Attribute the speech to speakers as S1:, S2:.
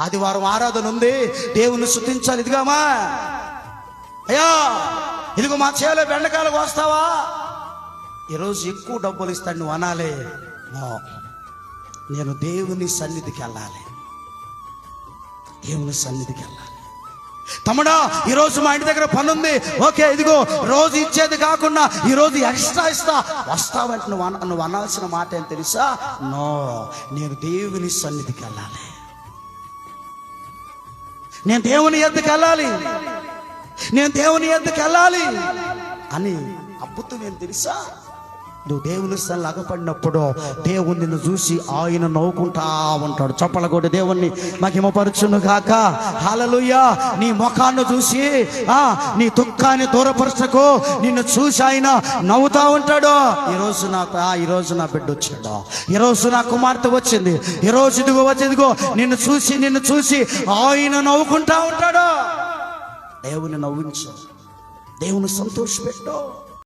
S1: ఆదివారం ఆరాధన ఉంది. దేవుని శుద్ధించాలి ఇదిగామా. అయ్యా ఇదిగో మా చేలో బెండకాయలకు వస్తావా ఈరోజు ఎక్కువ డబ్బులు ఇస్తాను నువ్వు అనాలి. నో. నేను దేవుని సన్నిధికి వెళ్ళాలి. దేవుని సన్నిధికి వెళ్ళాలి. తమ్ముడా ఈరోజు మా ఇంటి దగ్గర పని ఉంది ఓకే ఇదిగో రోజు ఇచ్చేది కాకుండా ఈరోజు ఎక్స్ట్రా ఇస్తా. వస్తావంటే నువ్వు నువ్వు అనాల్సిన మాట ఏం తెలుసా? నో నేను దేవుని సన్నిధికి వెళ్ళాలి. నేను దేవుని ఎద్దుకు వెళ్ళాలి. నేను దేవుని ఎద్దుకు వెళ్ళాలి. అని అద్భుతం ఏం తెలుసా? నువ్వు దేవుని స్థలం అగపడినప్పుడు దేవుని నిన్ను చూసి ఆయన నవ్వుకుంటా ఉంటాడు. చప్పల కొట్టి దేవుణ్ణి మహిమపరచును కాక హలలుయ్యా నీ ముఖాన్ని చూసి ఆ నీ దుఃఖాన్ని దూరపరచకు. నిన్ను చూసి ఆయన నవ్వుతా ఉంటాడు. ఈ రోజు నాకు ఆ ఈ రోజు నా బిడ్డ వచ్చాడు. ఈ రోజు నా కుమార్తె వచ్చింది. ఈ ఇదిగో వచ్చిందిగో నిన్ను చూసి నిన్ను చూసి ఆయన నవ్వుకుంటా ఉంటాడు. దేవుని నవ్వించు. దేవుని సంతోషపెట్టు.